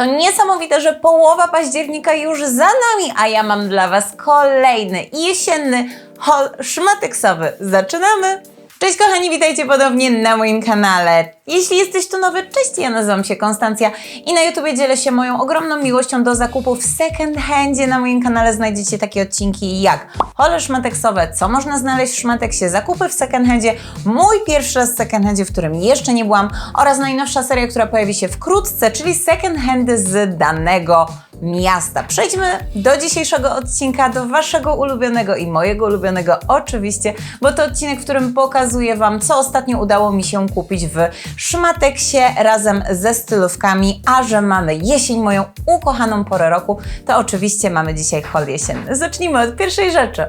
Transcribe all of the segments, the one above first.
To niesamowite, że połowa października już za nami, a ja mam dla Was kolejny jesienny haul szmateksowy. Zaczynamy! Cześć kochani, witajcie ponownie na moim kanale. Jeśli jesteś tu nowy, cześć, ja nazywam się Konstancja i na YouTubie dzielę się moją ogromną miłością do zakupów w second handzie. Na moim kanale znajdziecie takie odcinki jak hole szmateksowe, co można znaleźć w szmateksie, zakupy w second handzie, mój pierwszy raz w second handzie, w którym jeszcze nie byłam oraz najnowsza seria, która pojawi się wkrótce, czyli second handy z danego miasta. Przejdźmy do dzisiejszego odcinka, do Waszego ulubionego i mojego ulubionego oczywiście, bo to odcinek, w którym pokazuję Wam, co ostatnio udało mi się kupić w Szmateksie razem ze stylówkami, a że mamy jesień, moją ukochaną porę roku, to oczywiście mamy dzisiaj hol jesienny. Zacznijmy od pierwszej rzeczy.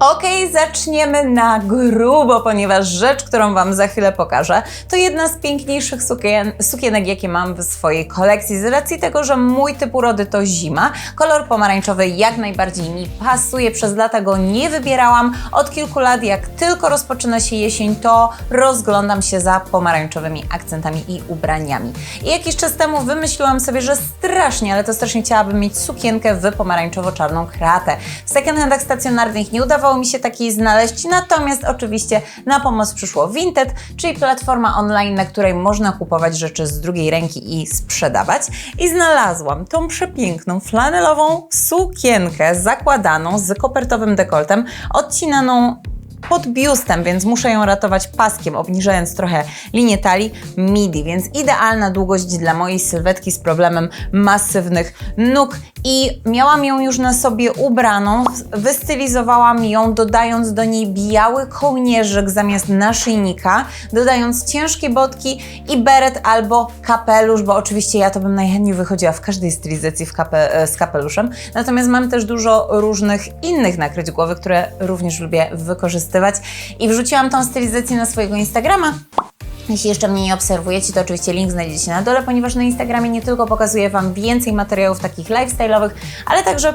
Ok, zaczniemy na grubo, ponieważ rzecz, którą Wam za chwilę pokażę, to jedna z piękniejszych sukien sukienek, jakie mam w swojej kolekcji. Z racji tego, że mój typ urody to zima, kolor pomarańczowy jak najbardziej mi pasuje. Przez lata go nie wybierałam. Od kilku lat, jak tylko rozpoczyna się jesień, to rozglądam się za pomarańczowymi akcentami i ubraniami. I jakiś czas temu wymyśliłam sobie, że strasznie, ale to strasznie chciałabym mieć sukienkę w pomarańczowo-czarną kratę. W second handach stacjonarnych nie udawało mi się takiej znaleźć, natomiast oczywiście na pomoc przyszło Vinted, czyli platforma online, na której można kupować rzeczy z drugiej ręki i sprzedawać. I znalazłam tą przepiękną flanelową sukienkę zakładaną z kopertowym dekoltem, odcinaną pod biustem, więc muszę ją ratować paskiem, obniżając trochę linię talii midi, więc idealna długość dla mojej sylwetki z problemem masywnych nóg. I miałam ją już na sobie ubraną, wystylizowałam ją dodając do niej biały kołnierzyk zamiast naszyjnika, dodając ciężkie botki i beret albo kapelusz, bo oczywiście ja to bym najchętniej wychodziła w każdej stylizacji w kape, z kapeluszem, natomiast mam też dużo różnych innych nakryć głowy, które również lubię wykorzystywać i wrzuciłam tą stylizację na swojego Instagrama. Jeśli jeszcze mnie nie obserwujecie, to oczywiście link znajdziecie na dole, ponieważ na Instagramie nie tylko pokazuję Wam więcej materiałów takich lifestyle'owych, ale także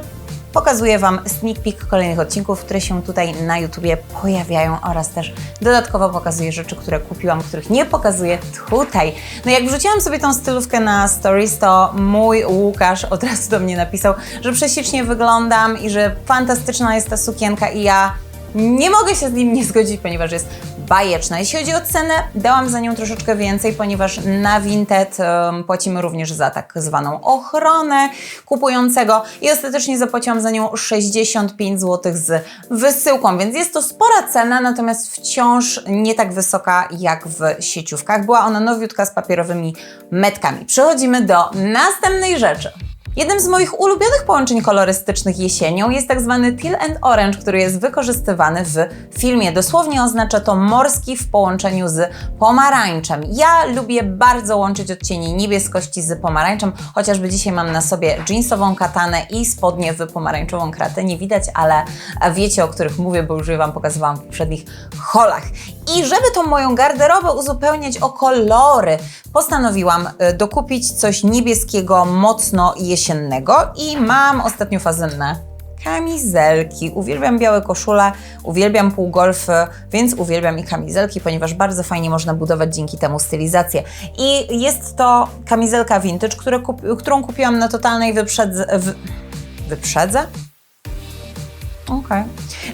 pokazuję Wam sneak peek kolejnych odcinków, które się tutaj na YouTubie pojawiają oraz też dodatkowo pokazuję rzeczy, które kupiłam, których nie pokazuję tutaj. No jak wrzuciłam sobie tą stylówkę na stories, to mój Łukasz od razu do mnie napisał, że prześlicznie wyglądam i że fantastyczna jest ta sukienka i ja nie mogę się z nim nie zgodzić, ponieważ jest bajeczna. Jeśli chodzi o cenę, dałam za nią troszeczkę więcej, ponieważ na Vinted um, płacimy również za tak zwaną ochronę kupującego i ostatecznie zapłaciłam za nią 65 zł z wysyłką, więc jest to spora cena, natomiast wciąż nie tak wysoka jak w sieciówkach. Była ona nowiutka z papierowymi metkami. Przechodzimy do następnej rzeczy. Jednym z moich ulubionych połączeń kolorystycznych jesienią jest tak zwany teal and orange, który jest wykorzystywany w filmie. Dosłownie oznacza to morski w połączeniu z pomarańczem. Ja lubię bardzo łączyć odcienie niebieskości z pomarańczem, chociażby dzisiaj mam na sobie jeansową katanę i spodnie w pomarańczową kratę. Nie widać, ale wiecie o których mówię, bo już je Wam pokazywałam w poprzednich holach. I żeby tą moją garderobę uzupełniać o kolory, postanowiłam y, dokupić coś niebieskiego, mocno jesiennego i mam ostatnią fazę na kamizelki. Uwielbiam białe koszule, uwielbiam półgolfy, więc uwielbiam i kamizelki, ponieważ bardzo fajnie można budować dzięki temu stylizację. I jest to kamizelka vintage, które kup którą kupiłam na totalnej wyprzedze... W... Wyprzedze? Okej. Okay.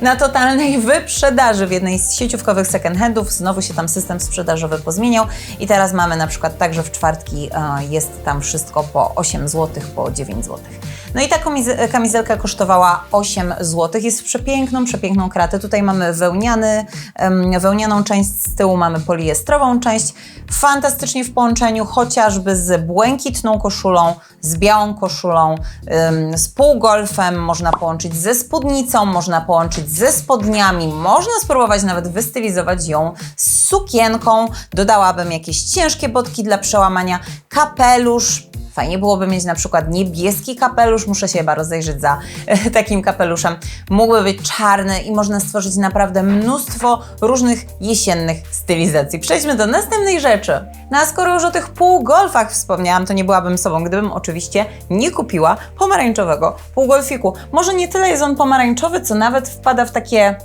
Na totalnej wyprzedaży w jednej z sieciówkowych second handów znowu się tam system sprzedażowy pozmieniał i teraz mamy na przykład tak, że w czwartki e, jest tam wszystko po 8 zł, po 9 zł. No i ta kamizelka kosztowała 8 zł. Jest przepiękną, przepiękną kratę. Tutaj mamy wełniany, wełnianą część, z tyłu mamy poliestrową część. Fantastycznie w połączeniu chociażby z błękitną koszulą, z białą koszulą, z półgolfem, można połączyć ze spódnicą, można połączyć ze spodniami, można spróbować nawet wystylizować ją z sukienką. Dodałabym jakieś ciężkie botki dla przełamania, kapelusz, Fajnie byłoby mieć na przykład niebieski kapelusz, muszę się chyba rozejrzeć za takim kapeluszem. Mógłby być czarny i można stworzyć naprawdę mnóstwo różnych jesiennych stylizacji. Przejdźmy do następnej rzeczy. No a skoro już o tych półgolfach wspomniałam, to nie byłabym sobą, gdybym oczywiście nie kupiła pomarańczowego półgolfiku. Może nie tyle jest on pomarańczowy, co nawet wpada w takie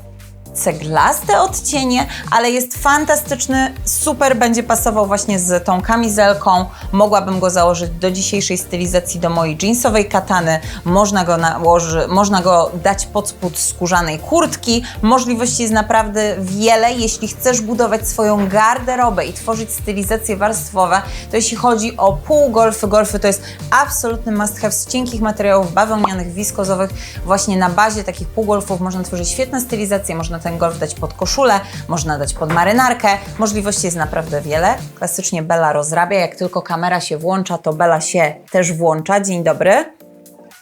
ceglaste odcienie, ale jest fantastyczny, super będzie pasował właśnie z tą kamizelką. Mogłabym go założyć do dzisiejszej stylizacji do mojej jeansowej katany. Można go nałoży, można go dać pod spód skórzanej kurtki. Możliwości jest naprawdę wiele. Jeśli chcesz budować swoją garderobę i tworzyć stylizacje warstwowe, to jeśli chodzi o półgolfy, golfy to jest absolutny must have z cienkich materiałów bawełnianych, wiskozowych. Właśnie na bazie takich półgolfów można tworzyć świetne stylizacje, można ten golf dać pod koszulę, można dać pod marynarkę. Możliwości jest naprawdę wiele. Klasycznie Bella rozrabia, jak tylko kamera się włącza, to Bella się też włącza. Dzień dobry.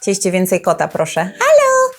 Chcieliście więcej kota, proszę. Halo!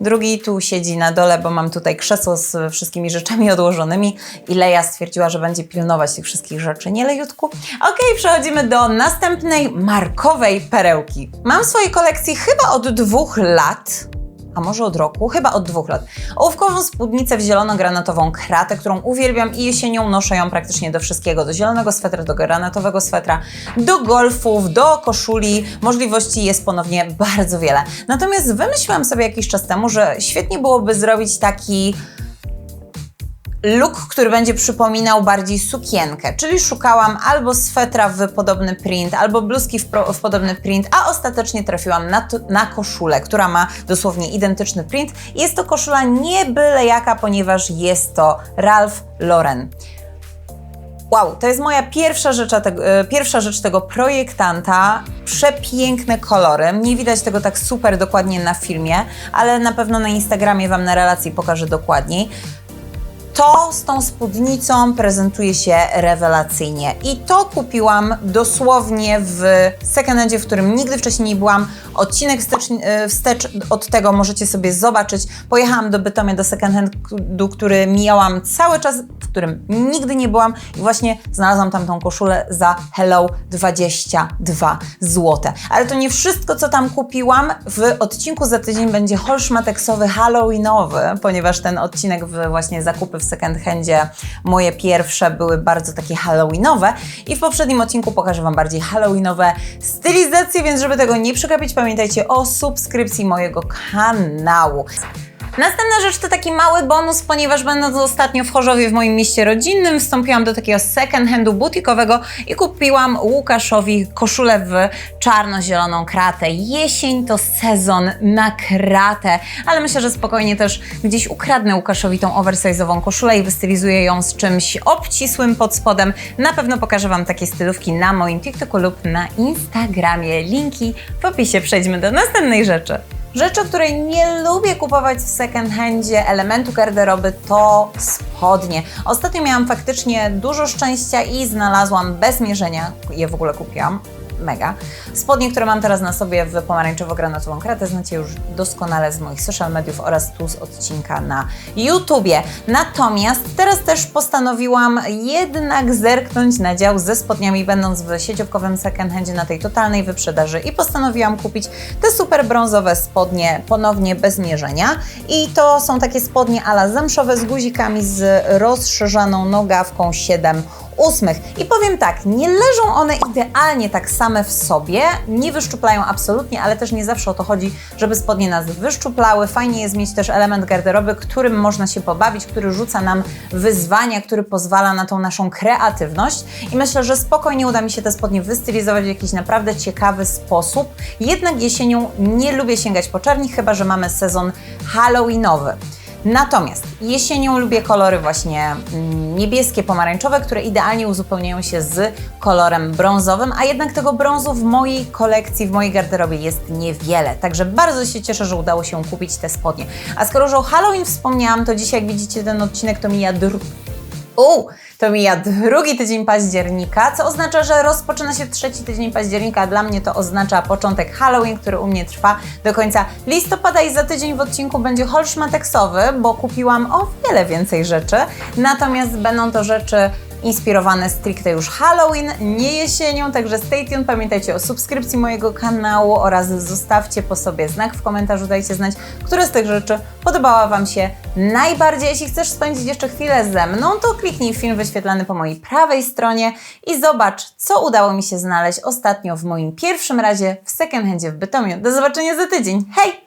Drugi tu siedzi na dole, bo mam tutaj krzesło z wszystkimi rzeczami odłożonymi i Leja stwierdziła, że będzie pilnować tych wszystkich rzeczy, nie Lejutku? Okej, przechodzimy do następnej markowej perełki. Mam w swojej kolekcji chyba od dwóch lat, a może od roku, chyba od dwóch lat, ołówkową spódnicę w zielono-granatową kratę, którą uwielbiam i jesienią noszę ją praktycznie do wszystkiego, do zielonego swetra, do granatowego swetra, do golfów, do koszuli. Możliwości jest ponownie bardzo wiele. Natomiast wymyśliłam sobie jakiś czas temu, że świetnie byłoby zrobić taki look, który będzie przypominał bardziej sukienkę, czyli szukałam albo swetra w podobny print, albo bluzki w, w podobny print, a ostatecznie trafiłam na, na koszulę, która ma dosłownie identyczny print. Jest to koszula nie byle jaka, ponieważ jest to Ralph Lauren. Wow, to jest moja pierwsza rzecz, tego, e, pierwsza rzecz tego projektanta. Przepiękne kolory. Nie widać tego tak super dokładnie na filmie, ale na pewno na Instagramie Wam na relacji pokażę dokładniej. To z tą spódnicą prezentuje się rewelacyjnie. I to kupiłam dosłownie w second handzie, w którym nigdy wcześniej nie byłam. Odcinek wstecz, e, wstecz od tego możecie sobie zobaczyć. Pojechałam do Bytomia, do second handu, który mijałam cały czas, w którym nigdy nie byłam i właśnie znalazłam tam tą koszulę za Hello 22 zł. Ale to nie wszystko, co tam kupiłam. W odcinku za tydzień będzie haul szmateksowy halloweenowy, ponieważ ten odcinek w właśnie zakupy w second handzie moje pierwsze były bardzo takie halloweenowe i w poprzednim odcinku pokażę Wam bardziej halloweenowe stylizacje, więc żeby tego nie przegapić, pamiętajcie o subskrypcji mojego kanału. Następna rzecz to taki mały bonus, ponieważ będąc ostatnio w Chorzowie w moim mieście rodzinnym, wstąpiłam do takiego second handu butikowego i kupiłam Łukaszowi koszulę w czarno-zieloną kratę. Jesień to sezon na kratę, ale myślę, że spokojnie też gdzieś ukradnę Łukaszowi tą oversize'ową koszulę i wystylizuję ją z czymś obcisłym pod spodem. Na pewno pokażę Wam takie stylówki na moim TikToku lub na Instagramie. Linki w opisie. Przejdźmy do następnej rzeczy. Rzeczy, której nie lubię kupować w second handzie, elementu garderoby, to spodnie. Ostatnio miałam faktycznie dużo szczęścia i znalazłam bez mierzenia, je w ogóle kupiłam, mega. Spodnie, które mam teraz na sobie w pomarańczowo-granatową kratę, znacie już doskonale z moich social mediów oraz tu z odcinka na YouTubie. Natomiast teraz też postanowiłam jednak zerknąć na dział ze spodniami, będąc w sieciówkowym second na tej totalnej wyprzedaży i postanowiłam kupić te super brązowe spodnie ponownie bez mierzenia. I to są takie spodnie ala zamszowe z guzikami z rozszerzaną nogawką 7 ósmych. I powiem tak, nie leżą one idealnie tak same w sobie, nie wyszczuplają absolutnie, ale też nie zawsze o to chodzi, żeby spodnie nas wyszczuplały. Fajnie jest mieć też element garderoby, którym można się pobawić, który rzuca nam wyzwania, który pozwala na tą naszą kreatywność. I myślę, że spokojnie uda mi się te spodnie wystylizować w jakiś naprawdę ciekawy sposób. Jednak jesienią nie lubię sięgać po czerni, chyba że mamy sezon halloweenowy. Natomiast jesienią lubię kolory właśnie mm, niebieskie, pomarańczowe, które idealnie uzupełniają się z kolorem brązowym, a jednak tego brązu w mojej kolekcji, w mojej garderobie jest niewiele. Także bardzo się cieszę, że udało się kupić te spodnie. A skoro już o Halloween wspomniałam, to dzisiaj jak widzicie ten odcinek, to mija dr... U, to mija drugi tydzień października, co oznacza, że rozpoczyna się trzeci tydzień października. Dla mnie to oznacza początek Halloween, który u mnie trwa do końca listopada i za tydzień w odcinku będzie haul szmateksowy, bo kupiłam o wiele więcej rzeczy. Natomiast będą to rzeczy inspirowane stricte już Halloween, nie jesienią, także stay tuned. Pamiętajcie o subskrypcji mojego kanału oraz zostawcie po sobie znak w komentarzu, dajcie znać, które z tych rzeczy podobała Wam się najbardziej. Jeśli chcesz spędzić jeszcze chwilę ze mną, to kliknij film wyświetlany po mojej prawej stronie i zobacz, co udało mi się znaleźć ostatnio w moim pierwszym razie w second handzie w Bytomiu. Do zobaczenia za tydzień. Hej!